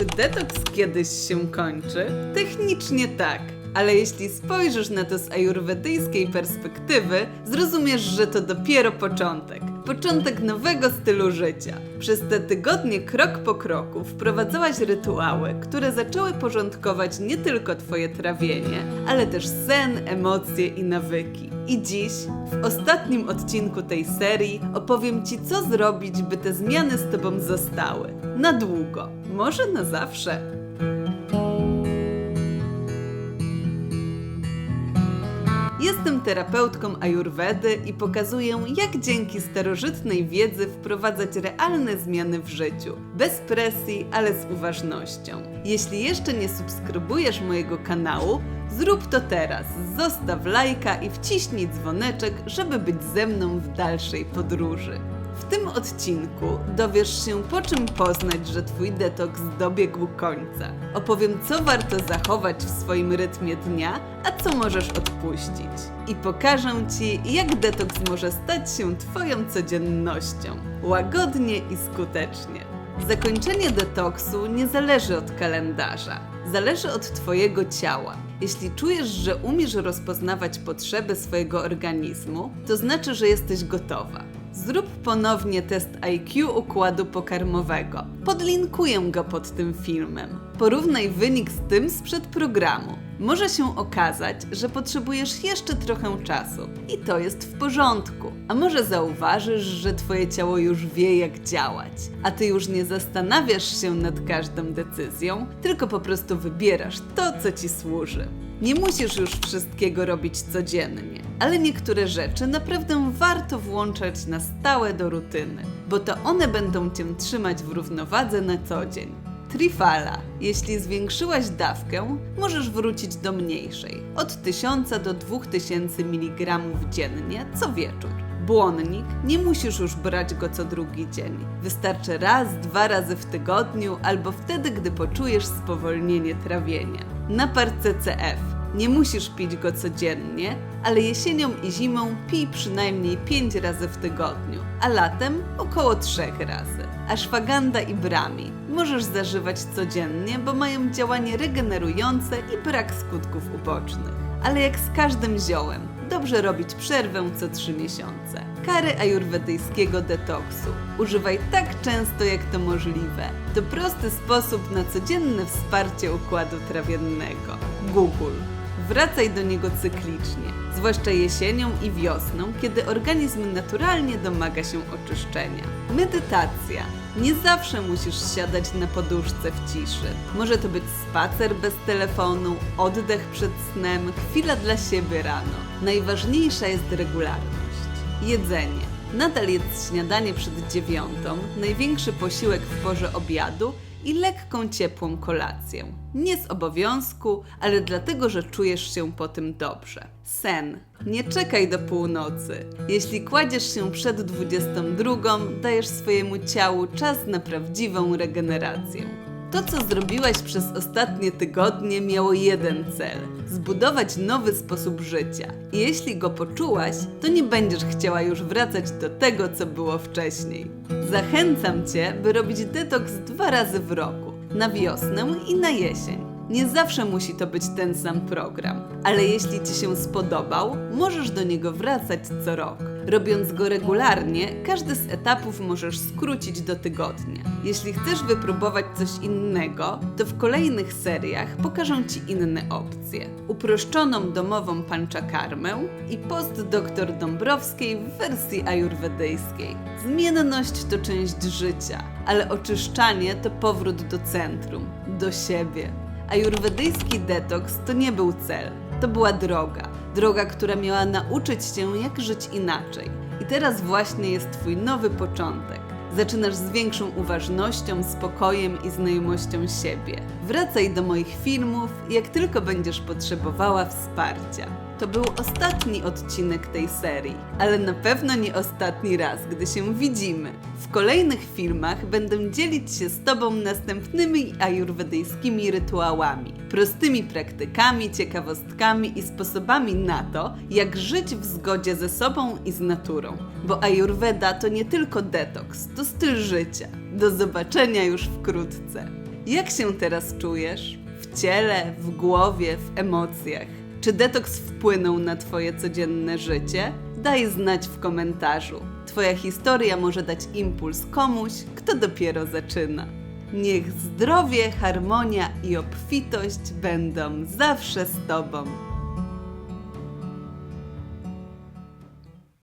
Czy detoks kiedyś się kończy? Technicznie tak. Ale jeśli spojrzysz na to z ajurwedyjskiej perspektywy, zrozumiesz, że to dopiero początek. Początek nowego stylu życia. Przez te tygodnie krok po kroku wprowadzałaś rytuały, które zaczęły porządkować nie tylko Twoje trawienie, ale też sen, emocje i nawyki. I dziś, w ostatnim odcinku tej serii, opowiem Ci, co zrobić, by te zmiany z Tobą zostały. Na długo, może na zawsze. Terapeutką ajurwedy i pokazuję, jak dzięki starożytnej wiedzy wprowadzać realne zmiany w życiu. Bez presji, ale z uważnością. Jeśli jeszcze nie subskrybujesz mojego kanału, zrób to teraz. Zostaw lajka i wciśnij dzwoneczek, żeby być ze mną w dalszej podróży. W tym odcinku dowiesz się, po czym poznać, że Twój detoks dobiegł końca. Opowiem, co warto zachować w swoim rytmie dnia, a co możesz odpuścić. I pokażę Ci, jak detoks może stać się Twoją codziennością. Łagodnie i skutecznie. Zakończenie detoksu nie zależy od kalendarza. Zależy od Twojego ciała. Jeśli czujesz, że umiesz rozpoznawać potrzeby swojego organizmu, to znaczy, że jesteś gotowa. Zrób ponownie test IQ układu pokarmowego. Podlinkuję go pod tym filmem. Porównaj wynik z tym sprzed programu. Może się okazać, że potrzebujesz jeszcze trochę czasu i to jest w porządku. A może zauważysz, że Twoje ciało już wie, jak działać, a Ty już nie zastanawiasz się nad każdą decyzją, tylko po prostu wybierasz to, co Ci służy. Nie musisz już wszystkiego robić codziennie, ale niektóre rzeczy naprawdę warto włączać na stałe do rutyny, bo to one będą Cię trzymać w równowadze na co dzień. Trifala. Jeśli zwiększyłaś dawkę, możesz wrócić do mniejszej, od 1000 do 2000 mg dziennie co wieczór. Błonnik nie musisz już brać go co drugi dzień. Wystarczy raz, dwa razy w tygodniu albo wtedy, gdy poczujesz spowolnienie trawienia. Napar CCF. Nie musisz pić go codziennie, ale jesienią i zimą pij przynajmniej 5 razy w tygodniu, a latem około 3 razy. Ashwagandha i brahmi możesz zażywać codziennie, bo mają działanie regenerujące i brak skutków ubocznych. Ale jak z każdym ziołem, dobrze robić przerwę co 3 miesiące. Kary ajurwedyjskiego detoksu. Używaj tak często jak to możliwe. To prosty sposób na codzienne wsparcie układu trawiennego. Google. Wracaj do niego cyklicznie, zwłaszcza jesienią i wiosną, kiedy organizm naturalnie domaga się oczyszczenia. Medytacja. Nie zawsze musisz siadać na poduszce w ciszy. Może to być spacer bez telefonu, oddech przed snem, chwila dla siebie rano. Najważniejsza jest regularność. Jedzenie. Nadal jedz śniadanie przed dziewiątą, największy posiłek w porze obiadu i lekką ciepłą kolację. Nie z obowiązku, ale dlatego, że czujesz się po tym dobrze. Sen. Nie czekaj do północy. Jeśli kładziesz się przed 22, dajesz swojemu ciału czas na prawdziwą regenerację. To, co zrobiłaś przez ostatnie tygodnie, miało jeden cel zbudować nowy sposób życia. I jeśli go poczułaś, to nie będziesz chciała już wracać do tego, co było wcześniej. Zachęcam Cię, by robić detoks dwa razy w roku na wiosnę i na jesień. Nie zawsze musi to być ten sam program, ale jeśli Ci się spodobał, możesz do niego wracać co rok. Robiąc go regularnie, każdy z etapów możesz skrócić do tygodnia. Jeśli chcesz wypróbować coś innego, to w kolejnych seriach pokażę Ci inne opcje. Uproszczoną domową panczakarmę i post dr Dąbrowskiej w wersji ajurwedyjskiej. Zmienność to część życia, ale oczyszczanie to powrót do centrum, do siebie. Ajurwedyjski detoks to nie był cel, to była droga. Droga, która miała nauczyć cię, jak żyć inaczej. I teraz właśnie jest Twój nowy początek. Zaczynasz z większą uważnością, spokojem i znajomością siebie. Wracaj do moich filmów, jak tylko będziesz potrzebowała wsparcia. To był ostatni odcinek tej serii, ale na pewno nie ostatni raz, gdy się widzimy. W kolejnych filmach będę dzielić się z Tobą następnymi ajurwedyjskimi rytuałami, prostymi praktykami, ciekawostkami i sposobami na to, jak żyć w zgodzie ze sobą i z naturą. Bo ajurweda to nie tylko detoks, to styl życia. Do zobaczenia już wkrótce. Jak się teraz czujesz? W ciele, w głowie, w emocjach? Czy detoks wpłynął na Twoje codzienne życie? Daj znać w komentarzu. Twoja historia może dać impuls komuś, kto dopiero zaczyna. Niech zdrowie, harmonia i obfitość będą zawsze z Tobą.